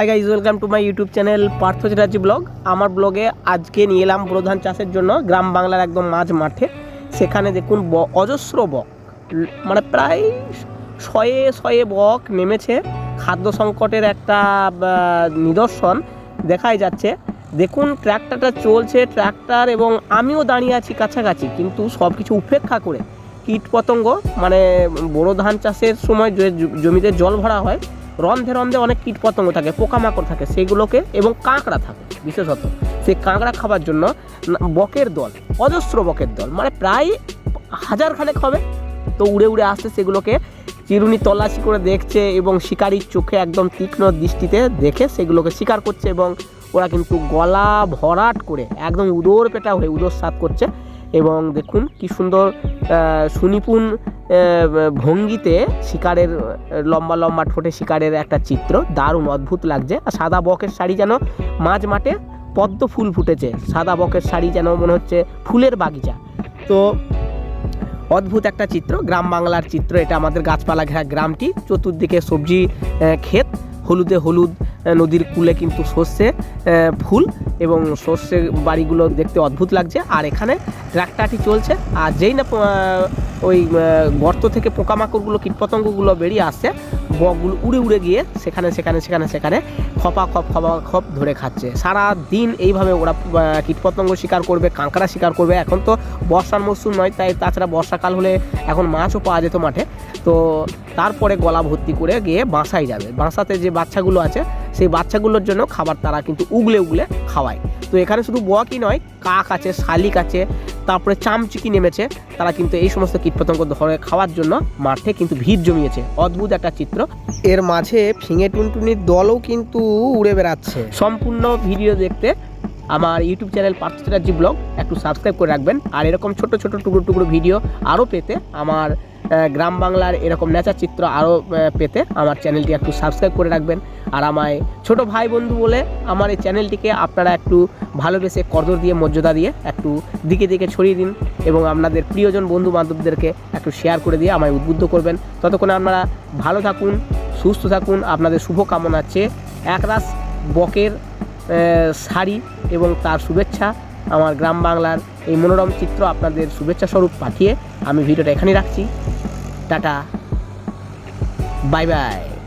Hi guys welcome to my YouTube channel Partha Chatterjee vlog আমার ব্লগে আজকে নিয়ে এলাম প্রধান চাষের জন্য গ্রাম বাংলার একদম মাঝ মাঠে। সেখানে দেখুন ব- অজস্র বক। মানে প্রায় শয়ে শয়ে বক নেমেছে। খাদ্য সংকটের একটা নিদর্শন দেখাই যাচ্ছে। দেখুন, ট্র্যাক্টরটা চলছে, ট্র্যাক্টর এবং আমিও দাঁড়িয়ে আছি কাছাকাছি। কিন্তু সব কিছু উপেক্ষা করে কীট পতঙ্গ মানে বড় ধান চাষের সময় জমিতে জল ভরা হয় রন্ধে রন্ধে অনেক কীট পতঙ্গ থাকে, পোকামাকড় থাকে, সেগুলোকে এবং কাঁকড়া থাকে, বিশেষত। সেই কাঁকড়া খাবার জন্য বকের দল, অজস্র বকের দল মানে প্রায় হাজার খানেক হবে। তো উড়ে উড়ে আসছে সেগুলোকে, চিরুনি তল্লাশি করে দেখছে এবং শিকারির চোখে একদম তীক্ষ্ণ দৃষ্টিতে দেখে সেগুলোকে শিকার করছে এবং ওরা কিন্তু গলা ভরাট করে একদম উদর পেটা হয়ে উদর সাত করছে। এবং দেখুন কি সুন্দর সুনিপুণ ভঙ্গিতে শিকারের, লম্বা লম্বা ঠোঁটে শিকারের একটা চিত্র। দারুণ, অদ্ভুত লাগছে। আর সাদা বকের শাড়ি যেন মাঝ মাঠে পদ্ম ফুল ফুটেছে। সাদা বকের শাড়ি যেন মনে হচ্ছে ফুলের বাগিচা। তো, অদ্ভুত একটা চিত্র। গ্রাম বাংলার চিত্র এটা আমাদের গাছপালা ঘেরা গ্রামটি। চতুর্দিকে সবজি ক্ষেত। হলুদে হলুদ নদীর কূলে কিন্তু সর্ষে ফুল এবং সর্ষে বাড়িগুলো দেখতে অদ্ভুত লাগছে। আর এখানে ট্র্যাক্টরটি চলছে। আর যেই না ওই গর্ত থেকে পোকামাকড়গুলো, কীটপতঙ্গগুলো বেরিয়ে আসছে। বকগুলো উড়ে উড়ে গিয়ে সেখানে সেখানে সেখানে সেখানে খপা, খপ খপা, খপ ধরে খাচ্ছে। সারা দিন এইভাবে ওরা কীটপতঙ্গ শিকার করবে, কাঁকড়া শিকার করবে। এখন তো বর্ষার মরশুম নয়, তাই তাছাড়া বর্ষাকাল হলে এখন মাছও পাওয়া যেত মাঠে। তো তারপরে গলা ভর্তি করে গিয়ে বাসায় যাবে। বাসাতে যে বাচ্চাগুলো আছে, সেই বাচ্চাগুলোর জন্য খাবার তারা কিন্তু উগলে উগলে খাওয়ায়। তো এখানে শুধু বকই নয়, কাক আছে, শালিক আছে তারপরে চামচিকি নেমেছে। তারা কিন্তু এই সমস্ত কীটপতঙ্গ ধরে খাওয়ার জন্য মাঠে কিন্তু ভিড় জমিয়েছে। অদ্ভুত একটা চিত্র। এর মাঝে ফিঙে টুনটুনির দলও কিন্তু উড়ে বেড়াচ্ছে। সম্পূর্ণ ভিডিও দেখতে আমার YouTube channel Partha Chatterjee vlog একটু সাবস্ক্রাইব করে রাখবেন। আর এরকম ছোট ছোট টুকরো টুকরো ভিডিও আরও পেতে আমার গ্রাম বাংলার এরকম নেচার চিত্র আরও পেতে আমার চ্যানেলটি একটু সাবস্ক্রাইব করে রাখবেন। আর আমায় ছোট ভাই বন্ধু বলে আমার এই চ্যানেলটিকে আপনারা একটু ভালোবেসে কদর দিয়ে, মর্যাদা দিয়ে একটু দিকে দিকে ছড়িয়ে দিন এবং আপনাদের প্রিয়জন বন্ধু বান্ধবদেরকে একটু শেয়ার করে দিয়ে আমায় উদ্বুদ্ধ করবেন। ততক্ষণে আপনারা ভালো থাকুন, সুস্থ থাকুন, আপনাদের শুভ কামনা চেয়ে একরাস বকের শাড়ি এবং তার শুভেচ্ছা আমার গ্রাম বাংলার এই মনোরম চিত্র আপনাদের শুভেচ্ছা স্বরূপ পাঠিয়ে আমি ভিডিওটা এখানেই রাখছি। টাটা। Bye bye.